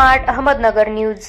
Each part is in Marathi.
Smart Ahmednagar news.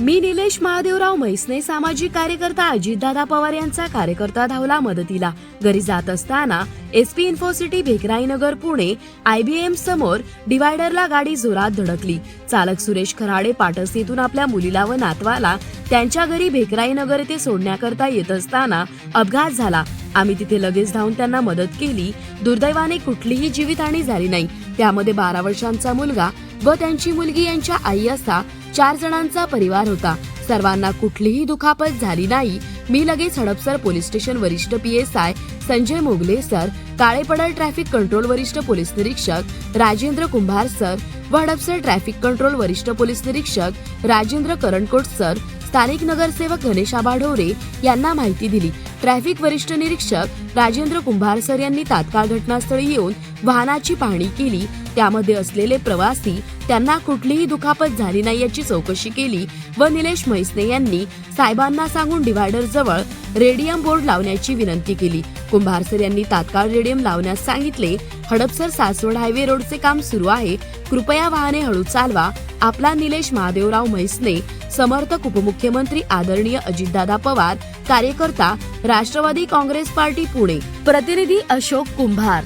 मी निलेश महादेवराव म्हैसने सामाजिक कार्यकर्ता अजितदादा पवार यांचा कार्यकर्ता धावला मदतीला. घरी जात असताना SP Infocity Bhekrainagar Pune IBM समोर डिवायडरला गाडी जोरात धडकली. चालक सुरेश खराडे पाटस येथून आपल्या मुलीला व नातवाला त्यांच्या घरी भेकराईनगर येथे सोडण्याकरता येत असताना अपघात झाला. आम्ही तिथे लगेच धावून त्यांना मदत केली. दुर्दैवाने कुठलीही जीवितहानी झाली नाही. त्यामध्ये बारा वर्षांचा मुलगा व त्यांची मुलगी यांच्या आई असा चार जणांचा परिवार होता. सर्वांना कुठलीही दुखापत झाली नाही. मी लगेच हडपसर पोलीस स्टेशन वरिष्ठ P S I Sanjay Mogle sir Kalepadal traffic control वरिष्ठ पोलीस निरीक्षक राजेंद्र कुंभार सर व हडपसर ट्रॅफिक कंट्रोल वरिष्ठ पोलीस निरीक्षक राजेंद्र करणकोट सर स्थानिक नगरसेवक गणेश आबाढोरे यांना माहिती दिली. ट्रॅफिक वरिष्ठ निरीक्षक राजेंद्र कुंभार सर यांनी तात्काळ घटनास्थळी येऊन वाहनाची पाहणी केली त्यामध्ये असलेले प्रवासी त्यांना कुठलीही दुखापत झाली नाही याची चौकशी केली व निलेश म्हैसने यांनी साहेबांना सांगून डिव्हायडर जवळ रेडियम बोर्ड लावण्याची विनंती केली. कुंभारसर यांनी तात्काळ रेडियम लावण्यास सांगितले हडपसर सासवड हायवे रोडचे काम सुरू आहे. कृपया वाहने हळू चालवा. आपला निलेश महादेवराव म्हैसने समर्थक उपमुख्यमंत्री आदरणीय अजितदादा पवार कार्यकर्ता राष्ट्रवादी काँग्रेस पार्टी पुणे. प्रतिनिधी अशोक कुंभार.